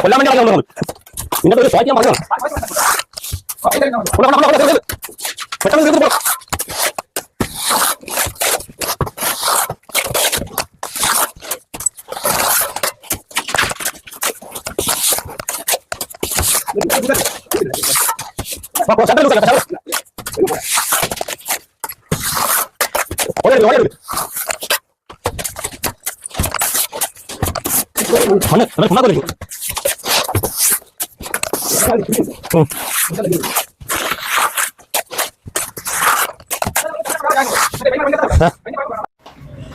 കൊല്ലാൻ വേണ്ടി പറഞ്ഞത് നിങ്ങളുടെ ഒരു സ്വാധീനം പറഞ്ഞു പെട്ടെന്ന് തീർത്ത് പോ വാ, പോ, ശബ്ദം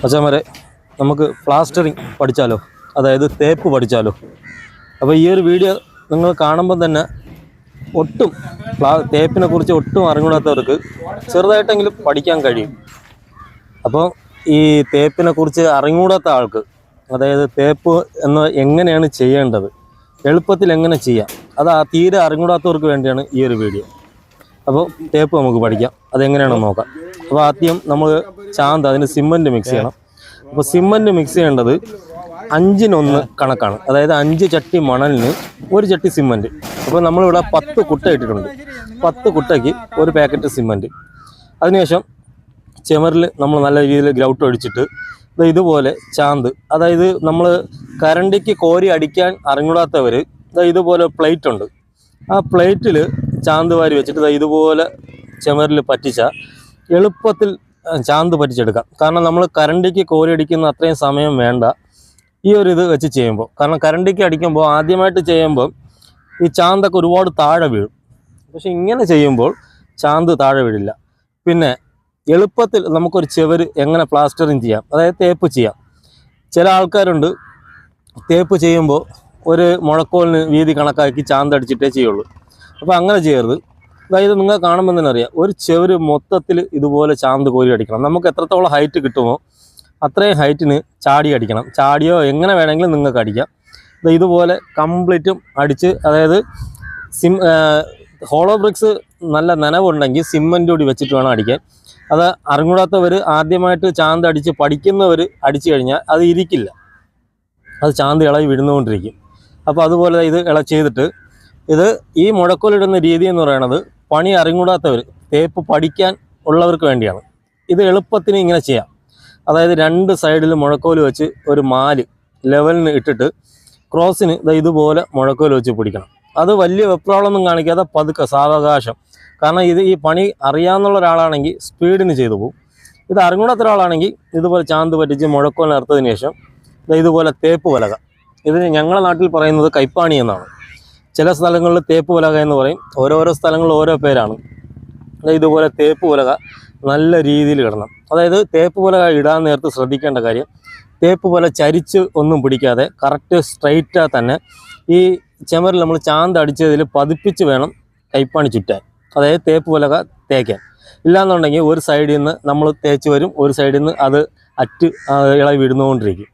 അച്ഛന്മാരെ നമുക്ക് പ്ലാസ്റ്ററിങ് പഠിച്ചാലോ? അതായത് തേപ്പ് പഠിച്ചാലോ? അപ്പോൾ ഈ ഒരു വീഡിയോ നിങ്ങൾ കാണുമ്പോൾ തന്നെ ഒട്ടും തേപ്പിനെ കുറിച്ച് ഒട്ടും അറിഞ്ഞൂടാത്തവർക്ക് ചെറുതായിട്ടെങ്കിലും പഠിക്കാൻ കഴിയും. അപ്പോൾ ഈ തേപ്പിനെ കുറിച്ച് അറിഞ്ഞൂടാത്ത ആൾക്ക് അതായത് തേപ്പ് എന്ന് എങ്ങനെയാണ് ചെയ്യേണ്ടത് എളുപ്പത്തിൽ എങ്ങനെ ചെയ്യാം അത് ആ തീരെ അറിഞ്ഞൂടാത്തവർക്ക് വേണ്ടിയാണ് ഈ ഒരു വീഡിയോ. അപ്പോൾ തേപ്പ് നമുക്ക് പഠിക്കാം അതെങ്ങനെയാണെന്ന് നോക്കാം. അപ്പോൾ ആദ്യം നമ്മൾ ചാന്ത് അതിന് സിമ്മന്റ് മിക്സ് ചെയ്യണം. അപ്പോൾ സിമ്മന്റ് മിക്സ് ചെയ്യേണ്ടത് അഞ്ചിനൊന്ന് കണക്കാണ്. അതായത് അഞ്ച് ചട്ടി മണലിന് ഒരു ചട്ടി സിമന്റ് അപ്പോൾ നമ്മളിവിടെ പത്ത് കുട്ട ഇട്ടിട്ടുണ്ട്. പത്ത് കുട്ടയ്ക്ക് ഒരു പാക്കറ്റ് സിമന്റ് അതിനുശേഷം ചെമറിൽ നമ്മൾ നല്ല രീതിയിൽ ഗ്രൗട്ട് ഒഴിച്ചിട്ട് ഇതുപോലെ ചാന്ത്. അതായത് നമ്മൾ കരണ്ടിക്ക് കോരി അടിക്കാൻ അറിഞ്ഞൂടാത്തവർ ഇതുപോലെ പ്ലേറ്റ് ഉണ്ട്. ആ പ്ലേറ്റിൽ ചാന്ത് വാരി വെച്ചിട്ട് ഇതുപോലെ ചെമറിൽ പറ്റിച്ച എളുപ്പത്തിൽ ചാന്ത് പറ്റിച്ചെടുക്കാം. കാരണം നമ്മൾ കരണ്ടിക്ക് കോരി അടിക്കുന്ന അത്രയും സമയം വേണ്ട. ഈ ഒരു ഇത് വെച്ച് ചെയ്യുമ്പോൾ കാരണം കരണ്ടിക്ക് അടിക്കുമ്പോൾ ആദ്യമായിട്ട് ചെയ്യുമ്പോൾ ഈ ചാന്തൊക്കെ ഒരുപാട് താഴെ വീഴും. പക്ഷെ ഇങ്ങനെ ചെയ്യുമ്പോൾ ചാന്ത് താഴെ വീഴില്ല. പിന്നെ എളുപ്പത്തിൽ നമുക്കൊരു ചെവര് എങ്ങനെ പ്ലാസ്റ്ററിങ് ചെയ്യാം അതായത് തേപ്പ് ചെയ്യാം. ചില ആൾക്കാരുണ്ട് തേപ്പ് ചെയ്യുമ്പോൾ ഒരു മുഴക്കോലിന് വീതി കണക്കാക്കി ചാന്തടിച്ചിട്ടേ ചെയ്യുള്ളൂ. അപ്പോൾ അങ്ങനെ ചെയ്യരുത്. അതായത് നിങ്ങൾ കാണുമ്പോൾ തന്നെ അറിയാം ഒരു ചെവര് മൊത്തത്തിൽ ഇതുപോലെ ചാന്ത് കോരി അടിക്കണം. നമുക്ക് എത്രത്തോളം ഹൈറ്റ് കിട്ടുമോ അത്രയും ഹൈറ്റിന് ചാടി അടിക്കണം. ചാടിയോ എങ്ങനെ വേണമെങ്കിലും നിങ്ങൾക്ക് അടിക്കാം. ഇതുപോലെ കംപ്ലീറ്റും അടിച്ച് അതായത് സിം ഹോളോ ബ്രിക്സ് നല്ല നനവുണ്ടെങ്കിൽ സിമ്മന്റ് കൂടി വെച്ചിട്ട് വേണം അടിക്കാൻ. അത് അറിഞ്ഞൂടാത്തവർ ആദ്യമായിട്ട് ചാന്ത് അടിച്ച് പഠിക്കുന്നവർ അടിച്ചു കഴിഞ്ഞാൽ അത് ഇരിക്കില്ല. അത് ചാന്ത് ഇളകി വിടുന്നുകൊണ്ടിരിക്കും അപ്പോൾ അതുപോലെ ഇത് ഇള ചെയ്തിട്ട് ഇത് ഈ മുഴക്കോലിടുന്ന രീതി എന്ന് പറയുന്നത് പണി അറിഞ്ഞൂടാത്തവർ തേപ്പ് പഠിക്കാൻ ഉള്ളവർക്ക് വേണ്ടിയാണ്. ഇത് എളുപ്പത്തിന് ഇങ്ങനെ ചെയ്യാം. അതായത് രണ്ട് സൈഡിൽ മുഴക്കോൽ വെച്ച് ഒരു മാൽ ലെവലിന് ഇട്ടിട്ട് ക്രോസിന് ഇതാ ഇതുപോലെ മുഴക്കോൽ വെച്ച് പിടിക്കണം. അത് വലിയ വെപ്രാളൊന്നും കാണിക്കാതെ പതുക്കെ സാവകാശം. കാരണം ഇത് ഈ പണി അറിയാവുന്ന ഒരാളാണെങ്കിൽ സ്പീഡിന് ചെയ്തു പോകും. ഇത് അറിഞ്ഞൂടാത്ത ഒരാളാണെങ്കിൽ ഇതുപോലെ ചാന്ത് പറ്റിച്ച് മുഴക്കോൽ നിർത്തതിന് ശേഷം ഇതുപോലെ തേപ്പ് വലക. ഇതിന് ഞങ്ങളുടെ നാട്ടിൽ പറയുന്നത് കൈപ്പാണി എന്നാണ്. ചില സ്ഥലങ്ങളിൽ തേപ്പ് വലക എന്ന് പറയും. ഓരോരോ സ്ഥലങ്ങളിൽ ഓരോ പേരാണ്. ഇതുപോലെ തേപ്പ് പലക നല്ല രീതിയിൽ ഇടണം. അതായത് തേപ്പ് പോലെ ഇടാൻ നേരത്ത് ശ്രദ്ധിക്കേണ്ട കാര്യം തേപ്പ് പോലെ ചരിച്ച് ഒന്നും പിടിക്കാതെ കറക്റ്റ് സ്ട്രൈറ്റാ തന്നെ ഈ ചെമറിൽ നമ്മൾ ചാന്ത് അടിച്ചതിൽ പതിപ്പിച്ച് വേണം കൈപ്പാണി ചുറ്റാൻ. അതായത് തേപ്പ് പോലെ തേക്കാൻ. ഇല്ലാന്നുണ്ടെങ്കിൽ ഒരു സൈഡിൽ നിന്ന് നമ്മൾ തേച്ച് വരും ഒരു സൈഡിൽ നിന്ന് അത് അറ്റ് ഇളവ് ഇളകി വിടുന്നുകൊണ്ടിരിക്കും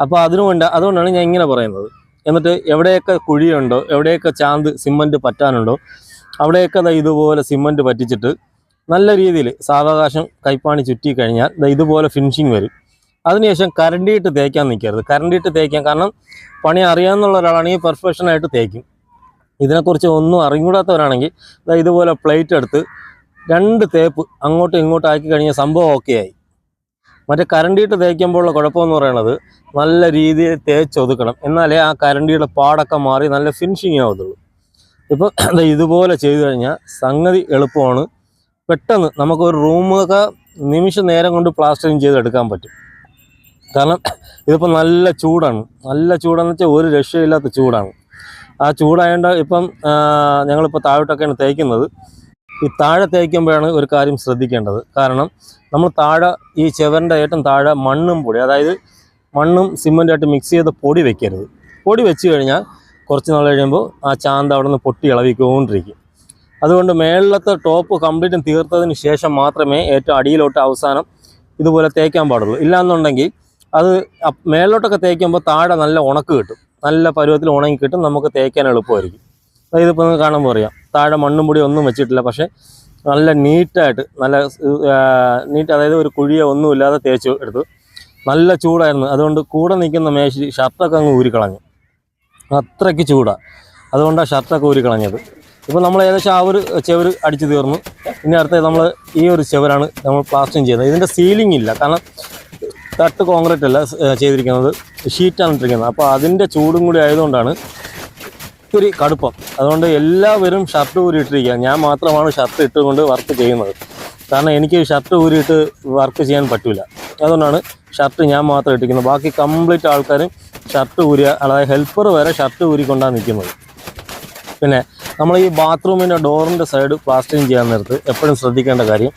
അപ്പോൾ അതിനുകൊണ്ട് അതുകൊണ്ടാണ് ഞാൻ ഇങ്ങനെ പറയുന്നത്. എന്നിട്ട് എവിടെയൊക്കെ കുഴിയുണ്ടോ എവിടെയൊക്കെ ചാന്ത് സിമന്റ് പറ്റാനുണ്ടോ അവിടെയൊക്കെ ഇതുപോലെ സിമന്റ് പറ്റിച്ചിട്ട് നല്ല രീതിയിൽ സാവകാശം കൈപ്പാണി ചുറ്റി കഴിഞ്ഞാൽ ഇതുപോലെ ഫിനിഷിങ് വരും. അതിനുശേഷം കരണ്ടിയിട്ട് തേക്കാൻ നിൽക്കരുത്. കരണ്ടിയിട്ട് തേക്കാൻ കാരണം പണി അറിയാവുന്ന ഒരാളാണെങ്കിൽ പെർഫെക്ഷനായിട്ട് തേക്കും. ഇതിനെക്കുറിച്ച് ഒന്നും അറിഞ്ഞൂടാത്തവരാണെങ്കിൽ ഇതുപോലെ പ്ലേറ്റ് എടുത്ത് രണ്ട് തേപ്പ് അങ്ങോട്ടും ഇങ്ങോട്ടും ആക്കി കഴിഞ്ഞാൽ സംഭവം ഓക്കെ ആയി. മറ്റേ കരണ്ടിയിട്ട് തേക്കുമ്പോഴുള്ള കുഴപ്പമെന്ന് പറയുന്നത് നല്ല രീതിയിൽ തേച്ചൊതുക്കണം. എന്നാലേ ആ കരണ്ടിയുടെ പാടൊക്കെ മാറി നല്ല ഫിനിഷിങ് ആവത്തുള്ളൂ. ഇപ്പോൾ ദാ ഇതുപോലെ ചെയ്തു കഴിഞ്ഞാൽ സംഗതി എളുപ്പമാണ്. പെട്ടെന്ന് നമുക്കൊരു റൂമൊക്കെ നിമിഷ നേരം കൊണ്ട് പ്ലാസ്റ്ററിങ് ചെയ്തെടുക്കാൻ പറ്റും. കാരണം ഇതിപ്പോൾ നല്ല ചൂടാണ്. നല്ല ചൂടെന്ന് വെച്ചാൽ ഒരു രക്ഷയില്ലാത്ത ചൂടാണ്. ആ ചൂടായതുകൊണ്ട് ഇപ്പം ഞങ്ങളിപ്പോൾ താഴോട്ടൊക്കെയാണ് തേക്കുന്നത്. ഈ താഴെ തേക്കുമ്പോഴാണ് ഒരു കാര്യം ശ്രദ്ധിക്കേണ്ടത്. കാരണം നമ്മൾ താഴെ ഈ ചെവറിന്റെ ഏറ്റവും താഴെ മണ്ണും പൊടി അതായത് മണ്ണും സിമന്റായിട്ട് മിക്സ് ചെയ്ത് പൊടി വെക്കരുത്. പൊടി വെച്ച് കഴിഞ്ഞാൽ കുറച്ച് നാൾ കഴിയുമ്പോൾ ആ ചാന്ത് അവിടെ നിന്ന് പൊട്ടി ഇളവിക്കൊണ്ടിരിക്കും അതുകൊണ്ട് മേളിലത്തെ ടോപ്പ് കംപ്ലീറ്റും തീർത്തതിന് ശേഷം മാത്രമേ ഏറ്റവും അടിയിലോട്ട് അവസാനം ഇതുപോലെ തേക്കാൻ പാടുള്ളൂ. ഇല്ലാന്നുണ്ടെങ്കിൽ അത് മേളിലോട്ടൊക്കെ തേക്കുമ്പോൾ താഴെ നല്ല ഉണക്ക് കിട്ടും. നല്ല പരുവത്തിൽ ഉണങ്ങി കിട്ടും. നമുക്ക് തേക്കാൻ എളുപ്പമായിരിക്കും. ഇതിപ്പോൾ നിങ്ങൾക്ക് കാണുമ്പോൾ അറിയാം. താഴെ മണ്ണും പൊടി ഒന്നും വെച്ചിട്ടില്ല. പക്ഷേ നല്ല നീറ്റായിട്ട് നല്ല നീറ്റ് അതായത് ഒരു കുഴിയോ ഒന്നുമില്ലാതെ തേച്ച് എടുത്തു. നല്ല ചൂടായിരുന്നു. അതുകൊണ്ട് കൂടെ നിൽക്കുന്ന മേശി ഷർട്ടൊക്കെ അങ്ങ് ഊരിക്കളഞ്ഞു. അത്രയ്ക്ക് ചൂടാണ് അതുകൊണ്ടാണ് ഷർട്ടൊക്കെ ഊരിക്കളഞ്ഞത്. ഇപ്പോൾ നമ്മൾ ഏകദേശം ആ ഒരു ചെവർ അടിച്ചു തീർന്നു. ഇനി അടുത്ത നമ്മൾ ഈ ഒരു ചെവരാണ് നമ്മൾ പ്ലാസ്റ്റിങ് ചെയ്യുന്നത്. ഇതിന്റെ സീലിംഗ് ഇല്ല. കാരണം തട്ട് കോൺക്രീറ്റ് അല്ല ചെയ്തിരിക്കുന്നത്. ഷീറ്റാണ് ഇട്ടിരിക്കുന്നത്. അപ്പോൾ അതിന്റെ ചൂടും കൂടി ആയതുകൊണ്ടാണ് ഒത്തിരി കടുപ്പം. അതുകൊണ്ട് എല്ലാവരും ഷർട്ട് ഊരിയിട്ടിരിക്കുക ഞാൻ മാത്രമാണ് ഷർട്ട് ഇട്ടുകൊണ്ട് വർക്ക് ചെയ്യുന്നത്. കാരണം എനിക്ക് ഷർട്ട് ഊരിയിട്ട് വർക്ക് ചെയ്യാൻ പറ്റില്ല അതുകൊണ്ടാണ് ഷർട്ട് ഞാൻ മാത്രം ഇട്ടിരിക്കുന്നത്. ബാക്കി കംപ്ലീറ്റ് ആൾക്കാരും ഷർട്ട് ഊരിയ അതായത് ഹെൽപ്പർ വരെ ഷർട്ട് ഊരിക്കൊണ്ടാണ് നിൽക്കുന്നത്. പിന്നെ നമ്മൾ ഈ ബാത്റൂമിന്റെ ഡോറിന്റെ സൈഡ് പ്ലാസ്റ്ററിങ് ചെയ്യാൻ നേരത്ത് എപ്പോഴും ശ്രദ്ധിക്കേണ്ട കാര്യം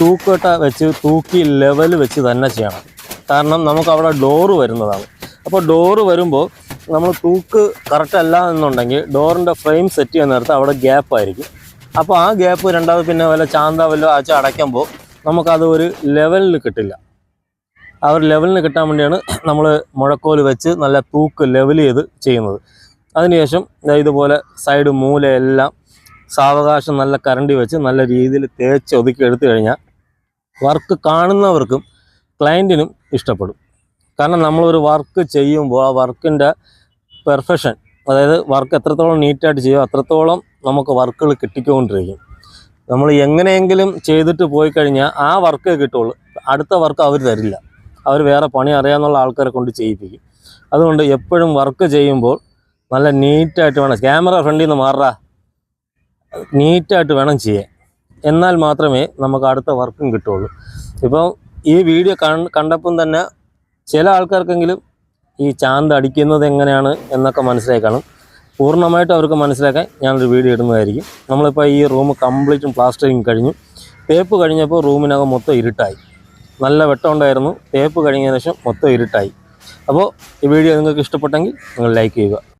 തൂക്കട്ട വെച്ച് തൂക്കി ലെവൽ വെച്ച് തന്നെ ചെയ്യണം. കാരണം നമുക്ക് അവിടെ ഡോറ് വരുന്നതാണ്. അപ്പോൾ ഡോറ് വരുമ്പോൾ നമ്മൾ തൂക്ക് കറക്റ്റ് അല്ല എന്നുണ്ടെങ്കിൽ ഡോറിന്റെ ഫ്രെയിം സെറ്റ് ചെയ്യാൻ നേരത്ത് അവിടെ ഗ്യാപ്പ് ആയിരിക്കും. അപ്പോൾ ആ ഗ്യാപ്പ് രണ്ടാമത് പിന്നെ വല്ല ചാന്ത വല്ല അച്ച അടയ്ക്കുമ്പോൾ നമുക്കത് ഒരു ലെവലിൽ കിട്ടില്ല. ആ ഒരു ലെവലിന് കിട്ടാൻ വേണ്ടിയാണ് നമ്മൾ മുഴക്കോൽ വെച്ച് നല്ല തൂക്ക് ലെവൽ ചെയ്ത് ചെയ്യുന്നത്. അതിനുശേഷം ഇതുപോലെ സൈഡ് മൂലയെല്ലാം സാവകാശം നല്ല കറണ്ടി വെച്ച് നല്ല രീതിയിൽ തേച്ച് ഒതുക്കി എടുത്തു കഴിഞ്ഞാൽ വർക്ക് കാണുന്നവർക്കും ക്ലയന്റിനും ഇഷ്ടപ്പെടും. കാരണം നമ്മളൊരു വർക്ക് ചെയ്യുമ്പോൾ ആ വർക്കിന്റെ പെർഫെക്ഷൻ അതായത് വർക്ക് എത്രത്തോളം നീറ്റായിട്ട് ചെയ്യുമോ അത്രത്തോളം നമുക്ക് വർക്കുകൾ കിട്ടിക്കൊണ്ടിരിക്കും. നമ്മൾ എങ്ങനെയെങ്കിലും ചെയ്തിട്ട് പോയി കഴിഞ്ഞാൽ ആ വർക്ക് കിട്ടുള്ളൂ. അടുത്ത വർക്ക് അവർ തരില്ല. അവർ വേറെ പണി അറിയാമെന്നുള്ള ആൾക്കാരെ കൊണ്ട് ചെയ്യിപ്പിക്കും. അതുകൊണ്ട് എപ്പോഴും വർക്ക് ചെയ്യുമ്പോൾ നല്ല നീറ്റായിട്ട് വേണം. ക്യാമറ ഫ്രണ്ടിൽ നിന്ന് മാറാ നീറ്റായിട്ട് വേണം ചെയ്യാൻ. എന്നാൽ മാത്രമേ നമുക്ക് അടുത്ത വർക്കും കിട്ടുള്ളൂ. ഇപ്പം ഈ വീഡിയോ കണ്ടപ്പം തന്നെ ചില ആൾക്കാർക്കെങ്കിലും ഈ ചാന്ത് അടിക്കുന്നത് എങ്ങനെയാണ് എന്നൊക്കെ മനസ്സിലായി കാണും പൂർണമായിട്ട് അവർക്ക് മനസ്സിലാക്കാൻ ഞാനൊരു വീഡിയോ ഇടുന്നതായിരിക്കും. നമ്മളിപ്പോൾ ഈ റൂം കംപ്ലീറ്റും പ്ലാസ്റ്ററിങ് കഴിഞ്ഞു. തേപ്പ് കഴിഞ്ഞപ്പോൾ റൂമിനകം മൊത്തം ഇരുട്ടായി. നല്ല വെട്ടം ഉണ്ടായിരുന്നു. തേപ്പ് കഴിഞ്ഞതിന് ശേഷം മൊത്തം ഇരുട്ടായി. അപ്പോൾ ഈ വീഡിയോ നിങ്ങൾക്ക് ഇഷ്ടപ്പെട്ടെങ്കിൽ നിങ്ങൾ ലൈക്ക് ചെയ്യുക.